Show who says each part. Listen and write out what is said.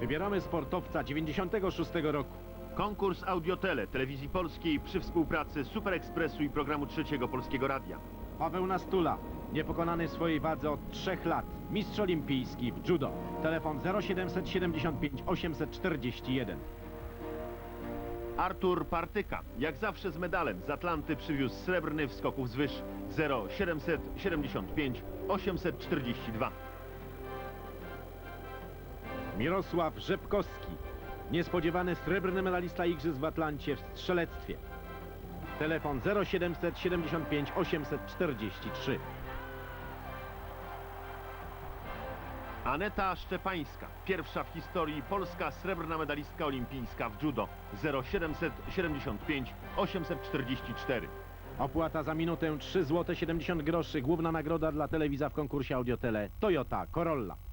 Speaker 1: Wybieramy sportowca 96 roku.
Speaker 2: Konkurs Audiotele Telewizji Polskiej przy współpracy Super Expressu i programu Trzeciego Polskiego Radia.
Speaker 1: Paweł Nastula, niepokonany w swojej wadze od 3 lat. Mistrz olimpijski w judo. Telefon 0775 841.
Speaker 2: Artur Partyka, jak zawsze z medalem z Atlanty przywiózł srebrny w skoków z wyż 0775 842.
Speaker 1: Mirosław Rzepkowski, niespodziewany srebrny medalista Igrzysk w Atlancie w strzelectwie. Telefon 0775 843.
Speaker 2: Aneta Szczepańska, pierwsza w historii polska srebrna medalistka olimpijska w judo 0775 844.
Speaker 1: Opłata za minutę 3 zł 70 groszy. Główna nagroda dla telewizja w konkursie Audiotele Toyota Corolla.